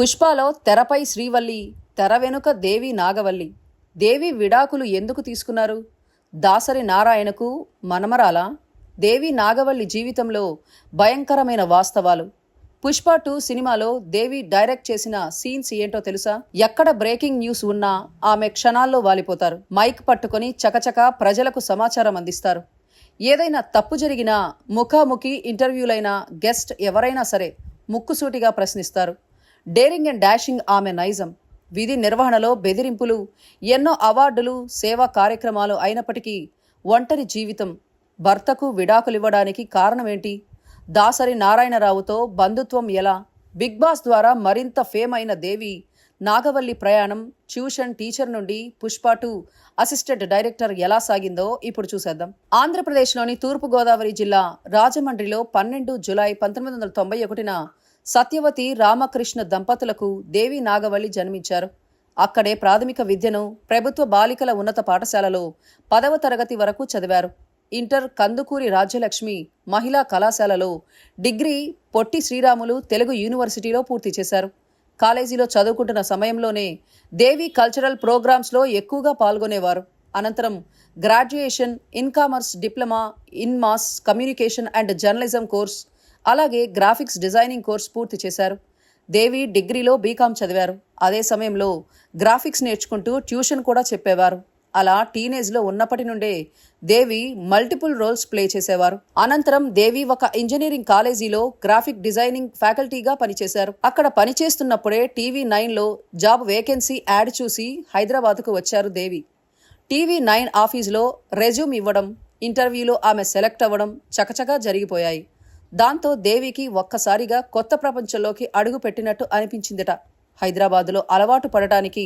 పుష్పాలో తెరపై శ్రీవల్లి తెర వెనుక దేవి నాగవల్లి. దేవి విడాకులు ఎందుకు తీసుకున్నారు? దాసరి నారాయణకు మనమరాల? దేవి నాగవల్లి జీవితంలో భయంకరమైన వాస్తవాలు. పుష్ప టూ సినిమాలో దేవి డైరెక్ట్ చేసిన సీన్స్ ఏంటో తెలుసా? ఎక్కడ బ్రేకింగ్ న్యూస్ ఉన్నా ఆమె క్షణాల్లో వాలిపోతారు. మైక్ పట్టుకొని చకచక ప్రజలకు సమాచారం అందిస్తారు. ఏదైనా తప్పు జరిగినా ముఖాముఖి ఇంటర్వ్యూలైనా గెస్ట్ ఎవరైనా సరే ముక్కుసూటిగా ప్రశ్నిస్తారు. డేరింగ్ అండ్ డాషింగ్ ఆమె నైజం. విధి నిర్వహణలో బెదిరింపులు ఎన్నో అవార్డులు సేవా కార్యక్రమాలు అయినప్పటికీ ఒంటరి జీవితం భర్తకు విడాకులివ్వడానికి కారణమేంటి? దాసరి నారాయణరావుతో బంధుత్వం ఎలా? బిగ్ బాస్ ద్వారా మరింత ఫేమ్ అయిన దేవి నాగవల్లి ప్రయాణం ట్యూషన్ టీచర్ నుండి పుష్ప టు అసిస్టెంట్ డైరెక్టర్ ఎలా సాగిందో ఇప్పుడు చూసేద్దాం. ఆంధ్రప్రదేశ్లోని తూర్పుగోదావరి జిల్లా రాజమండ్రిలో పన్నెండు జులై పంతొమ్మిది వందల తొంభై ఒకటిన సత్యవతి రామకృష్ణ దంపతులకు దేవి నాగవల్లి జన్మించారు. అక్కడే ప్రాథమిక విద్యను ప్రభుత్వ బాలికల ఉన్నత పాఠశాలలో పదవ తరగతి వరకు చదివారు. ఇంటర్ కందుకూరి రాజ్యలక్ష్మి మహిళా కళాశాలలో డిగ్రీ పొట్టి శ్రీరాములు తెలుగు యూనివర్సిటీలో పూర్తి చేశారు. కాలేజీలో చదువుకుంటున్న సమయంలోనే దేవి కల్చరల్ ప్రోగ్రామ్స్లో ఎక్కువగా పాల్గొనేవారు. అనంతరం graduation in commerce diploma in mass communication and journalism course అలాగే గ్రాఫిక్స్ డిజైనింగ్ కోర్స్ పూర్తి చేశారు. దేవి డిగ్రీలో బీకాం చదివారు. అదే సమయంలో గ్రాఫిక్స్ నేర్చుకుంటూ ట్యూషన్ కూడా చెప్పేవారు. అలా టీనేజ్లో ఉన్నప్పటి నుండే దేవి మల్టిపుల్ రోల్స్ ప్లే చేసేవారు. అనంతరం దేవి ఒక ఇంజనీరింగ్ కాలేజీలో గ్రాఫిక్ డిజైనింగ్ ఫ్యాకల్టీగా పనిచేశారు. అక్కడ పనిచేస్తున్నప్పుడే టీవీ నైన్లో జాబ్ వేకెన్సీ యాడ్ చూసి హైదరాబాద్కు వచ్చారు దేవి. టీవీ నైన్ ఆఫీస్లో రెజ్యూమ్ ఇవ్వడం ఇంటర్వ్యూలో ఆమె సెలెక్ట్ అవ్వడం చకచకా జరిగిపోయాయి. దాంతో దేవికి ఒక్కసారిగా కొత్త ప్రపంచంలోకి అడుగు పెట్టినట్టు అనిపించిందట. హైదరాబాదులో అలవాటు పడటానికి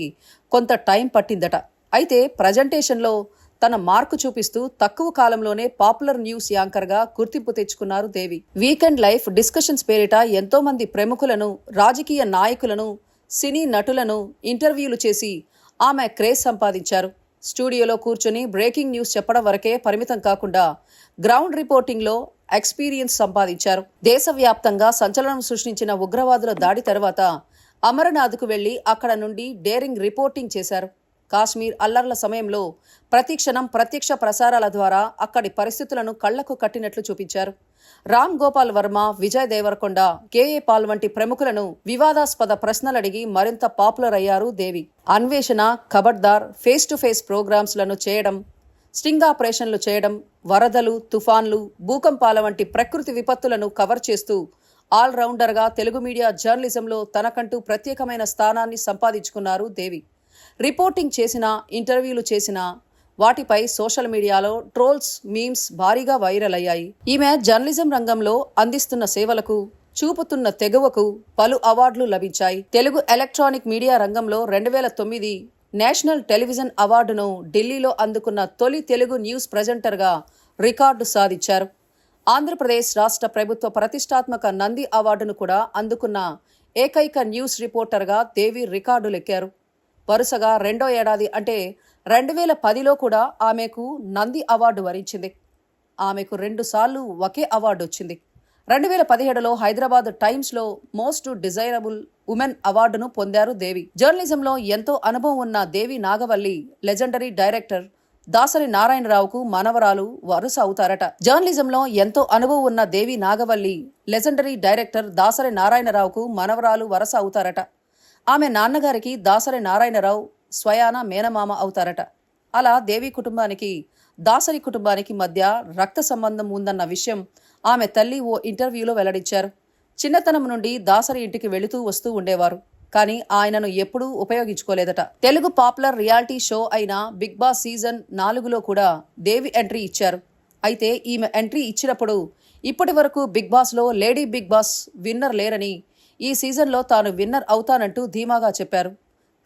కొంత టైం పట్టిందట. అయితే ప్రజెంటేషన్లో తన మార్కు చూపిస్తూ తక్కువ కాలంలోనే పాపులర్ న్యూస్ యాంకర్గా గుర్తింపు తెచ్చుకున్నారు దేవి. వీకెండ్ లైఫ్ డిస్కషన్స్ పేరిట ఎంతోమంది ప్రముఖులను రాజకీయ నాయకులను సినీ నటులను ఇంటర్వ్యూలు చేసి ఆమె క్రేజ్ సంపాదించారు. స్టూడియోలో కూర్చొని బ్రేకింగ్ న్యూస్ చెప్పడం వరకే పరిమితం కాకుండా గ్రౌండ్ రిపోర్టింగ్లో ఎక్స్పీరియన్స్ సంపాదించారు. దేశవ్యాప్తంగా సంచలనం సృష్టించిన ఉగ్రవాదుల దాడి తర్వాత అమరనాథ్కు వెళ్ళి అక్కడ నుండి డేరింగ్ రిపోర్టింగ్ చేశారు. కాశ్మీర్ అల్లర్ల సమయంలో ప్రతిక్షణం ప్రత్యక్ష ప్రసారాల ద్వారా అక్కడి పరిస్థితులను కళ్ళకు కట్టినట్లు చూపించారు. రామ్ గోపాల్ వర్మ విజయ్ దేవరకొండ కేఏ పాల్ వంటి ప్రముఖులను వివాదాస్పద ప్రశ్నలడిగి మరింత పాపులర్ అయ్యారు దేవి. అన్వేషణ ఖబర్దార్ ఫేస్ టు ఫేస్ ప్రోగ్రామ్స్లను చేయడం స్టింగ్ ఆపరేషన్లు చేయడం వరదలు తుఫాన్లు భూకంపాల వంటి ప్రకృతి విపత్తులను కవర్ చేస్తూ ఆల్రౌండర్గా తెలుగు మీడియా జర్నలిజంలో తనకంటూ ప్రత్యేకమైన స్థానాన్ని సంపాదించుకున్నారు దేవి. రిపోర్టింగ్ చేసిన ఇంటర్వ్యూలు చేసిన వాటిపై సోషల్ మీడియాలో ట్రోల్స్ మీమ్స్ భారీగా వైరల్ అయ్యాయి. ఈమె జర్నలిజం రంగంలో అందిస్తున్న సేవలకు చూపుతున్న తెగువకు పలు అవార్డులు లభించాయి. తెలుగు ఎలక్ట్రానిక్ మీడియా రంగంలో రెండు వేల తొమ్మిది నేషనల్ టెలివిజన్ అవార్డును ఢిల్లీలో అందుకున్న తొలి తెలుగు న్యూస్ ప్రజెంటర్గా రికార్డు సాధించారు. ఆంధ్రప్రదేశ్ రాష్ట్ర ప్రభుత్వ ప్రతిష్టాత్మక నంది అవార్డును కూడా అందుకున్న ఏకైక న్యూస్ రిపోర్టర్గా దేవి రికార్డులెక్కారు వరుసగా రెండో ఏడాది అంటే రెండు వేల పదిలో కూడా ఆమెకు నంది అవార్డు వరించింది. ఆమెకు రెండుసార్లు ఒకే అవార్డు వచ్చింది. రెండు వేల పదిహేడులో హైదరాబాద్ టైమ్స్లో మోస్ట్ డిజైరబుల్ ఉమెన్ అవార్డును పొందారు దేవి. జర్నలిజంలో ఎంతో అనుభవం ఉన్న దేవి నాగవల్లి లెజెండరీ డైరెక్టర్ దాసరి నారాయణరావుకు మనవరాలు వరుస అవుతారట. జర్నలిజంలో ఎంతో అనుభవం ఉన్న దేవి నాగవల్లి లెజెండరీ డైరెక్టర్ దాసరి నారాయణరావుకు మనవరాలు వరస అవుతారట. ఆమె నాన్నగారికి దాసరి నారాయణరావు స్వయాన మేనమామ అవుతారట. అలా దేవి కుటుంబానికి దాసరి కుటుంబానికి మధ్య రక్త సంబంధం ఉందన్న విషయం ఆమె తల్లి ఓ ఇంటర్వ్యూలో వెల్లడించారు. చిన్నతనం నుండి దాసరి ఇంటికి వెళుతూ వస్తూ ఉండేవారు. కానీ ఆయనను ఎప్పుడూ ఉపయోగించుకోలేదట. తెలుగు పాపులర్ రియాలిటీ షో అయిన బిగ్ బాస్ సీజన్ నాలుగులో కూడా దేవి ఎంట్రీ ఇచ్చారు. అయితే ఈమె ఎంట్రీ ఇచ్చినప్పుడు ఇప్పటి వరకు బిగ్ బాస్లో లేడీ బిగ్ బాస్ విన్నర్ లేరని ఈ సీజన్లో తాను విన్నర్ అవుతానంటూ ధీమాగా చెప్పారు.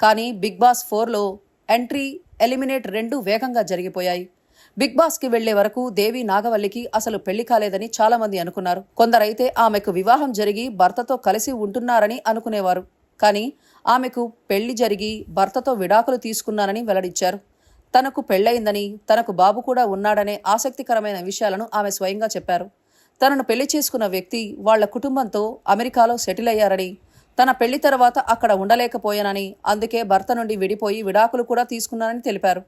కానీ బిగ్ బాస్ ఫోర్లో ఎంట్రీ ఎలిమినేట్ రెండు వేగంగా జరిగిపోయాయి. బిగ్ బాస్కి వెళ్ళే వరకు దేవి నాగవల్లికి అసలు పెళ్ళి కాలేదని చాలా మంది అనుకున్నారు. కొందరైతే ఆమెకు వివాహం జరిగి భర్తతో కలిసి ఉంటున్నారని అనుకునేవారు. కానీ ఆమెకు పెళ్ళి జరిగి భర్తతో విడాకులు తీసుకున్నానని వెల్లడించారు. తనకు పెళ్ళయిందని తనకు బాబు కూడా ఉన్నాడనే ఆసక్తికరమైన విషయాలను ఆమె స్వయంగా చెప్పారు. తనను పెళ్ళి చేసుకున్న వ్యక్తి వాళ్ళ కుటుంబంతో అమెరికాలో సెటిల్ అయ్యారని తన పెళ్ళి తర్వాత అక్కడ ఉండలేకపోయానని అందుకే భర్త నుండి విడిపోయి విడాకులు కూడా తీసుకున్నానని తెలిపారు.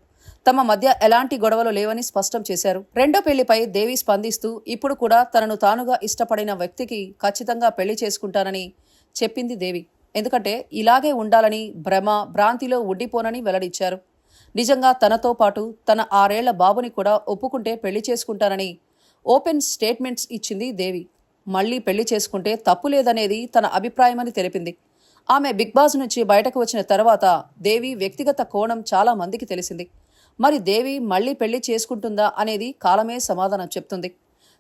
తమ మధ్య ఎలాంటి గొడవలు లేవని స్పష్టం చేశారు. రెండో పెళ్ళిపై దేవి స్పందిస్తూ ఇప్పుడు కూడా తనను తానుగా ఇష్టపడిన వ్యక్తికి ఖచ్చితంగా పెళ్ళి చేసుకుంటానని చెప్పింది దేవి. ఎందుకంటే ఇలాగే ఉండాలని భ్రమ భ్రాంతిలో ఉండిపోనని వెల్లడించారు. నిజంగా తనతో పాటు తన ఆరేళ్ళ బాబుని కూడా ఒప్పుకుంటే పెళ్ళి చేసుకుంటానని ఓపెన్ స్టేట్మెంట్స్ ఇచ్చింది దేవి. మళ్ళీ పెళ్ళి చేసుకుంటే తప్పు లేదనేది తన అభిప్రాయమని తెలిపింది. ఆమె బిగ్ బాస్ నుంచి బయటకు వచ్చిన తర్వాత దేవి వ్యక్తిగత కోణం చాలా మందికి తెలిసింది. మరి దేవి మళ్ళీ పెళ్ళి చేసుకుంటుందా అనేది కాలమే సమాధానం చెప్తుంది.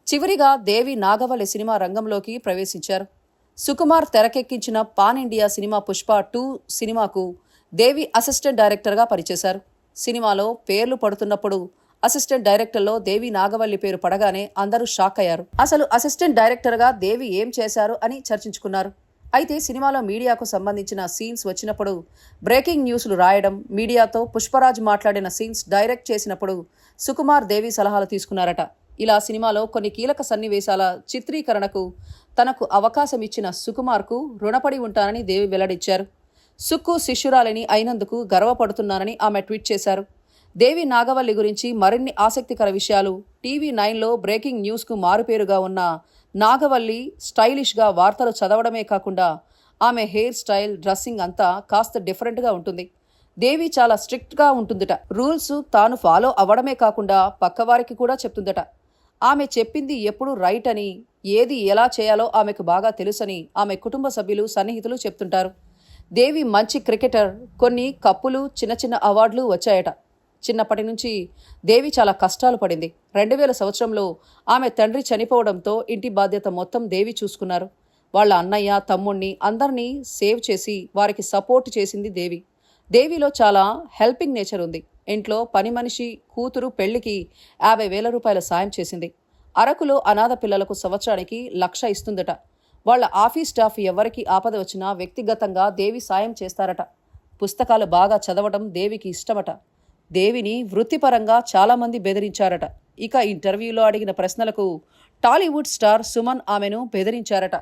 చివరిగా దేవి నాగవల్లి సినిమా రంగంలోకి ప్రవేశించారు. సుకుమార్ తెరకెక్కించిన pan India cinema Pushpa two సినిమాకు దేవి అసిస్టెంట్ డైరెక్టర్గా పనిచేశారు. సినిమాలో పేర్లు పడుతున్నప్పుడు అసిస్టెంట్ డైరెక్టర్లో దేవి నాగవల్లి పేరు పడగానే అందరూ షాక్ అయ్యారు. అసలు అసిస్టెంట్ డైరెక్టర్గా దేవి ఏం చేశారు అని చర్చించుకున్నారు. అయితే సినిమాలో మీడియాకు సంబంధించిన సీన్స్ వచ్చినప్పుడు బ్రేకింగ్ న్యూస్లు రాయడం మీడియాతో పుష్పరాజ్ మాట్లాడిన సీన్స్ డైరెక్ట్ చేసినప్పుడు సుకుమార్ దేవి సలహాలు తీసుకున్నారట. ఇలా సినిమాలో కొన్ని కీలక సన్నివేశాల చిత్రీకరణకు తనకు అవకాశం ఇచ్చిన సుకుమార్కు రుణపడి ఉంటానని దేవి వెల్లడించారు. సుక్కు శిష్యురాలిని అయినందుకు గర్వపడుతున్నానని ఆమె ట్వీట్ చేశారు. దేవి నాగవల్లి గురించి మరిన్ని ఆసక్తికర విషయాలు టీవీ నైన్లో బ్రేకింగ్ న్యూస్కు మారుపేరుగా ఉన్న నాగవల్లి స్టైలిష్గా వార్తలు చదవడమే కాకుండా ఆమె హెయిర్ స్టైల్ డ్రెస్సింగ్ అంతా కాస్త డిఫరెంట్గా ఉంటుంది. దేవి చాలా స్ట్రిక్ట్గా ఉంటుందట. రూల్స్ తాను ఫాలో అవ్వడమే కాకుండా పక్కవారికి కూడా చెప్తుందట. ఆమె చెప్పింది ఎప్పుడు రైట్ అని ఏది ఎలా చేయాలో ఆమెకు బాగా తెలుసని ఆమె కుటుంబ సభ్యులు సన్నిహితులు చెప్తుంటారు. దేవి మంచి క్రికెటర్. కొన్ని కప్పులు చిన్న చిన్న అవార్డులు వచ్చాయట. చిన్నప్పటి నుంచి దేవి చాలా కష్టాలు పడింది. రెండు వేల సంవత్సరంలో ఆమె తండ్రి చనిపోవడంతో ఇంటి బాధ్యత మొత్తం దేవి చూసుకున్నారు. వాళ్ళ అన్నయ్య తమ్ముణ్ణి అందరినీ సేవ్ చేసి వారికి సపోర్ట్ చేసింది దేవి. దేవిలో చాలా హెల్పింగ్ నేచర్ ఉంది. ఇంట్లో పని మనిషి కూతురు పెళ్ళికి యాభై వేల రూపాయల సాయం చేసింది. అరకులో అనాథ పిల్లలకు సంవత్సరానికి లక్ష ఇస్తుందట. వాళ్ళ ఆఫీస్ స్టాఫ్ ఎవరికి ఆపద వచ్చినా వ్యక్తిగతంగా దేవి సాయం చేస్తారట. పుస్తకాలు బాగా చదవడం దేవికి ఇష్టమట. దేవిని వృత్తిపరంగా చాలామంది బెదిరించారట. ఇక ఇంటర్వ్యూలో అడిగిన ప్రశ్నలకు టాలీవుడ్ స్టార్ సుమన్ ఆమెను బెదిరించారట.